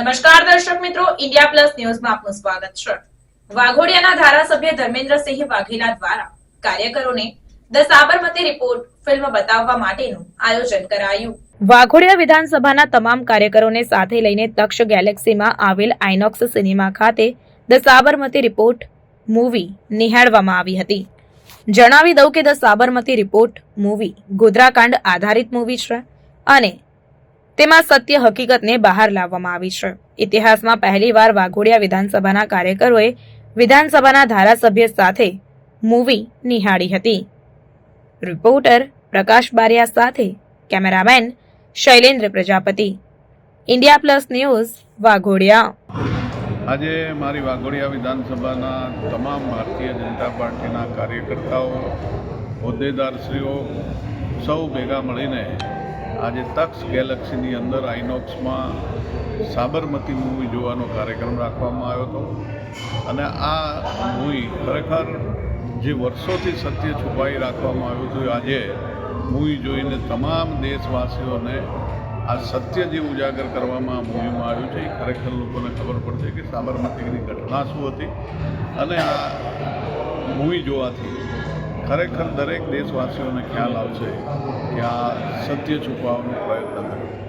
નમસ્કાર દર્શક મિત્રો, ઇન્ડિયા પ્લસ ન્યૂઝમાં આપનું સ્વાગત છે. વાઘોડિયાના ધારાસભ્ય ધર્મેન્દ્રસિંહ વાઘેલા દ્વારા કાર્યકરોને ધ સાબરમતી રિપોર્ટ ફિલ્મ બતાવવા માટેનું આયોજન કરાયું. વાઘોડિયા વિધાનસભાના તમામ કાર્યકરોને સાથે લઈને તક્ષ ગેલેક્સીમાં આવેલ આઇનોક્સ સિનેમા ખાતે ધ સાબરમતી રિપોર્ટ મૂવી નિહાળવામાં આવી હતી. જણાવી દઉં કે ધ સાબરમતી રિપોર્ટ મૂવી ગોધરાકાંડ આધારિત મૂવી છે અને તેમાં સત્ય હકીકતને બહાર લાવવામાં આવી છે. ઇતિહાસમાં પહેલીવાર વાઘોડિયા વિધાનસભાના કાર્યકરોએ વિધાનસભાના ધારાસભ્ય સાથે મૂવી નિહાળી હતી. રિપોર્ટર પ્રકાશ બારિયા સાથે cameraman Shailendra Prajapati. India plus news, Waghodia. આજે મારી વાઘોડિયા વિધાનસભાના તમામ ભારતીય જનતા પાર્ટીના કાર્યકર્તાઓ, હોદ્દેદારશ્રીઓ સૌ ભેગા મળીને આજે તક્ષ ગેલેક્સીની અંદર આઇનોક્સમાં સાબરમતી મૂવી જોવાનો કાર્યક્રમ રાખવામાં આવ્યો હતો. અને આ મૂવી ખરેખર જે વર્ષોથી સત્ય છુપાઈ રાખવામાં આવ્યું હતું આજે મૂવી જોઈને તમામ દેશવાસીઓને આ સત્ય જે ઉજાગર કરવામાં મૂવીમાં આવ્યું છે, એ ખરેખર લોકોને ખબર પડશે કે સાબરમતીની ઘટના શું હતી. અને આ મૂવી જોવાથી ખરેખર દરેક દેશવાસીઓને ખ્યાલ આવશે કે આ સત્ય છુપાવવાનો પ્રયત્ન કર્યો.